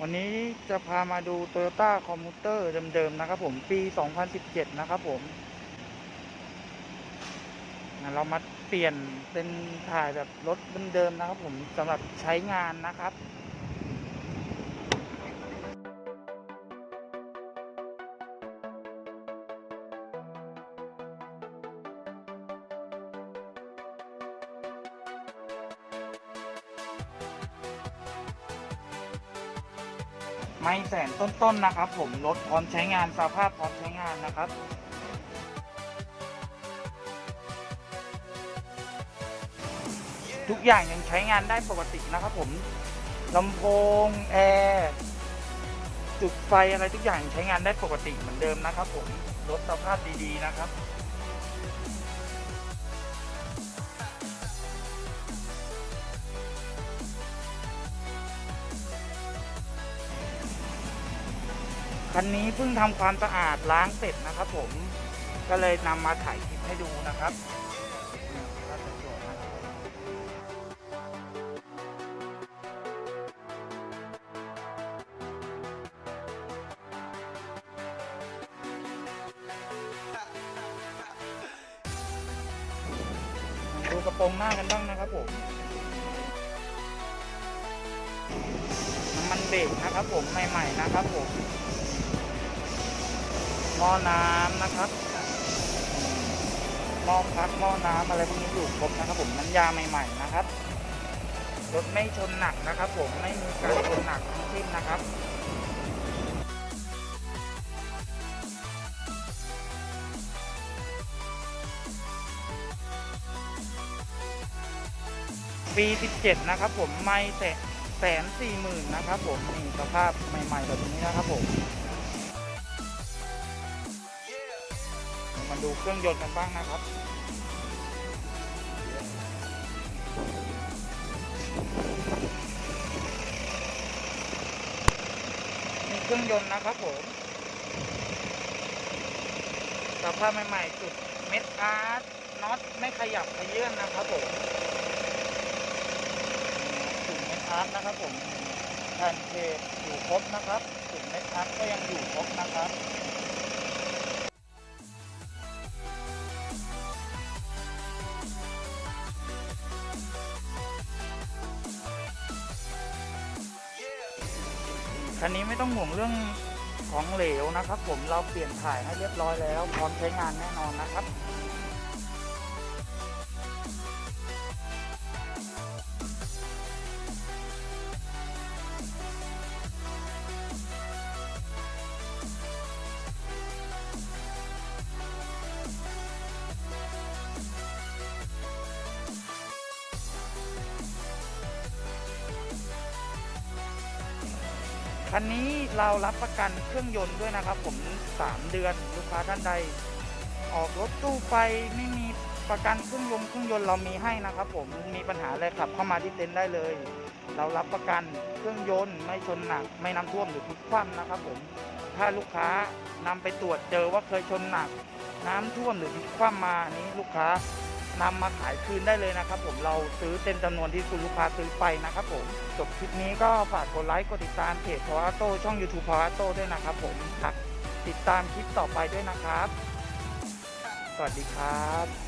วันนี้จะพามาดู Toyota c o m m u t e r เดิมๆนะครับผมปี 2017 นะครับผม เรามาเปลี่ยนเป็นถ่ายแบบรถเดิมๆนะครับผมสำหรับใช้งานนะครับ ไม่แสนต้นๆนะครับ ผมรถพร้อมใช้งานสภาพพร้อมใช้งานนะครับทุกอย่างยังใช้งานได้ปกตินะครับผมลำโพงแอร์จุดไฟอะไรทุกอย่างใช้งานได้ปกติเหมือนเดิมนะครับผมรถสภาพดีๆนะครับ คันนี้เพิ่งทำความสะอาดล้างเสร็จนะครับผมก็เลยนำมาถ่ายคลิปให้ดูนะครับดูกระโปรงหน้ากันบ้างนะครับผมน้ำมันเบรกนะครับผมใหม่ๆนะครับผม หม้อน้ำนะครับหม้อพักหม้อน้ำอะไรพวกนี้อยู่ครบนะครับผมน้ำยาใหม่ ๆ นะครับรถไม่ชนหนักนะครับ ผมไม่มีการชนหนักทั้งสิ้นนะครับปี17 นะครับผมไม่แสนแสนสี่หมื่นนะครับผมนี่สภาพใหม่ๆแบบนี้นะครับผม มาดูเครื่องยนต์กันบ้างนะครับ มีเครื่องยนต์นะครับผมสภาพใหม่ๆจุดเม็ดอาร์ตน็อตไม่ขยับขยื่นนะครับผมจุดเม็ดอาร์ตนะครับผมแผ่นเพจอยู่ครบนะครับจุดเม็ดอาร์ตก็ยังอยู่ครบนะครับ คันนี้ไม่ต้องห่วงเรื่องของเหลวนะครับ ผมเราเปลี่ยนถ่ายให้เรียบร้อยแล้ว พร้อมใช้งานแน่นอนนะครับ คันนี้เรารับประกันเครื่องยนต์ด้วยนะครับผม 3 เดือนลูกค้าท่านใด ออกรถตู้ไปไม่มีประกันเครื่องยนต์เครื่องยนต์เรามีให้นะครับผมมีปัญหาอะไรขับเข้ามาที่เต็นท์ได้เลย เรารับประกันเครื่องยนต์ไม่ชนหนัก ไม่น้ำท่วมหรือพลิกคว่ำนะครับผมถ้าลูกค้านำไปตรวจเจอว่าเคยชนหนัก น้ำท่วมหรือพลิกคว่ำมานี้ลูกค้า นำมาขายคืนได้เลยนะครับ ผมเราซื้อเต็มจำนวนที่คุณลูกค้าซื้อไปนะครับผมจบคลิปนี้ก็ฝากกดไลค์กดติดตามเพจพาวโต้ช่อง YouTube พาวโต้ด้วยนะครับผมติดตามคลิปต่อไปด้วยนะครับ สวัสดีครับ